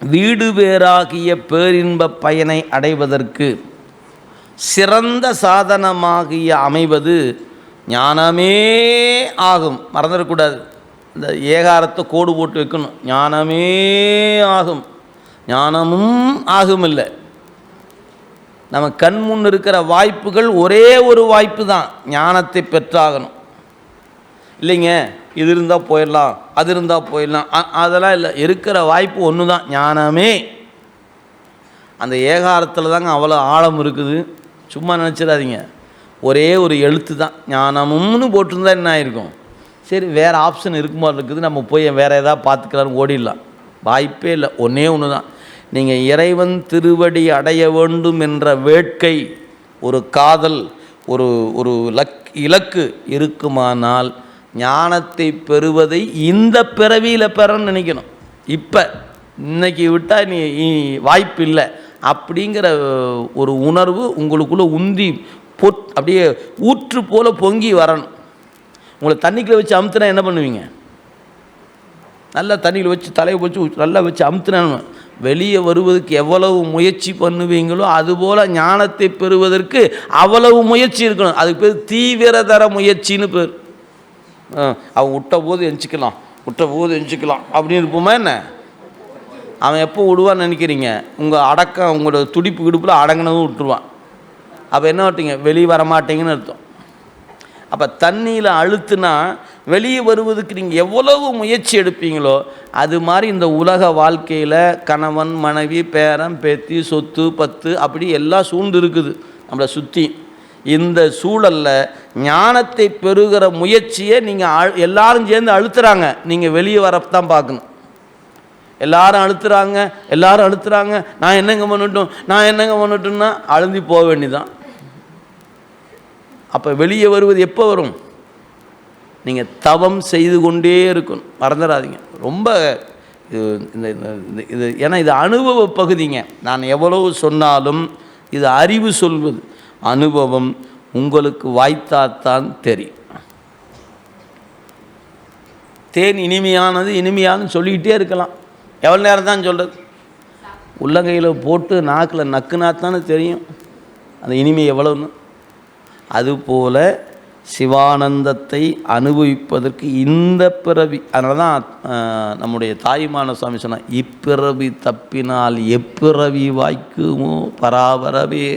வீடு பேராகிய பேரின்ப பயனை அடைவதற்கு சிறந்த சாதனமாகிய அமைவது ஞானமே ஆகும். மறந்துடக்கூடாது. இந்த ஏகாரத்தை கோடு போட்டு வைக்கணும். ஞானமே ஆகும். ஞானமும் ஆகும் இல்லை நம்ம கண் முன் இருக்கிற வாய்ப்புகள் ஒரே ஒரு வாய்ப்பு தான். ஞானத்தை பெற்றாகணும். இல்லைங்க. இது இருந்தால் போயிடலாம் அது இருந்தால் போயிடலாம். அ- அதெல்லாம் இல்லை. இருக்கிற வாய்ப்பு ஒன்று தான் ஞானமே. அந்த ஏகாரத்தில் தாங்க அவ்வளோ ஆழம் இருக்குது. சும்மா நினச்சிடாதீங்க. ஒரே ஒரு எழுத்து தான் ஞானமும்னு போட்டிருந்தா என்ன ஆயிருக்கும்? சரி வேறு ஆப்ஷன் இருக்குமா இருக்குது. நம்ம போய் வேறு எதாவது பார்த்துக்கலான்னு ஓடிடலாம். வாய்ப்பே இல்லை. ஒன்றே ஒன்று தான் நீங்கள் இறைவன் திருவடி அடைய வேண்டும் என்ற வேட்கை ஒரு காதல் ஒரு ஒரு லக் இலக்கு இருக்குமானால் ஞானத்தை பெறுவதை இந்த பிறவியில் பெறன்னு நினைக்கணும். இப்போ இன்னைக்கு விட்டால் நீ வாய்ப்பு இல்லை அப்படிங்கிற ஒரு உணர்வு உங்களுக்குள்ளே உந்தி பொத் அப்படியே ஊற்று போல் பொங்கி வரணும். உங்களை தண்ணிக்குள்ளே வச்சு அமுத்துனா என்ன பண்ணுவீங்க? நல்லா தண்ணியில் வச்சு தலையை வச்சு நல்லா வச்சு அமுத்துனா வெளியே வருவதற்கு எவ்வளவு முயற்சி பண்ணுவீங்களோ அதுபோல் ஞானத்தை பெறுவதற்கு அவ்வளவு முயற்சி இருக்கணும். அதுக்கு பேர் தீவிரதர முயற்சின்னு பேர். அவன் விட்ட போது எஞ்சிக்கலாம். விட்ட போது எஞ்சிக்கலாம். அப்படின்னு இருப்போமா என்ன? அவன் எப்போ விடுவான்னு நினைக்கிறீங்க? உங்கள் அடக்கம் உங்களோட துடிப்பு கிடுப்பில் அடங்கினதும் விட்டுருவான். அப்போ என்ன விட்டீங்க? வெளியே வரமாட்டீங்கன்னு அர்த்தம். அப்போ தண்ணியில் அழுத்துனா வெளியே வருவதுக்கு நீங்கள் எவ்வளவு முயற்சி எடுப்பீங்களோ அது மாதிரி இந்த உலக வாழ்க்கையில் கணவன் மனைவி பேரன் பேத்தி சொத்து பத்து அப்படி எல்லாம் சூழ்ந்து இருக்குது. நம்மளை சுற்றி இந்த சூழலில் ஞானத்தை பெறுகிற முயற்சியை நீங்கள் அழு எல்லாரும் சேர்ந்து அழுத்துறாங்க. நீங்கள் வெளியே வரத்தான் பார்க்கணும். எல்லாரும் அழுத்துறாங்க எல்லாரும் அழுத்துறாங்க. நான் என்னங்க பண்ணட்டும் நான் என்னங்க பண்ணட்டும்னா அழுந்தி போக வேண்டிதான் அப்போ வெளியே வருவது எப்போ வரும்? நீங்கள் தவம் செய்து கொண்டே இருக்கணும். மறந்துடாதீங்க. ரொம்ப இது இந்த இந்த- இந்த- இது ஏன்னா இது அனுபவ பகுதிங்க. நான் எவ்வளவு சொன்னாலும் இது அறிவு சொல்வது. அனுபவம் உங்களுக்கு வாய்த்தாத்தான் தெரியும் தேன் இனிமையானது இனிமையானு சொல்லிக்கிட்டே இருக்கலாம். எவ்வளோ நேரம் தான் சொல்கிறது உள்ளங்கையில் போட்டு நாக்கில் நக்குனாத்தானே தெரியும். அந்த இனிமை எவ்வளோன்னு அதுபோல் சிவானந்தத்தை அனுபவிப்பதற்கு இந்த பிறவி அதனால தான் நம்முடைய தாயுமான சுவாமி சொன்னால் இப்பிறவி தப்பினால் எப்பிறவி வாய்க்குமோ பராபரவே.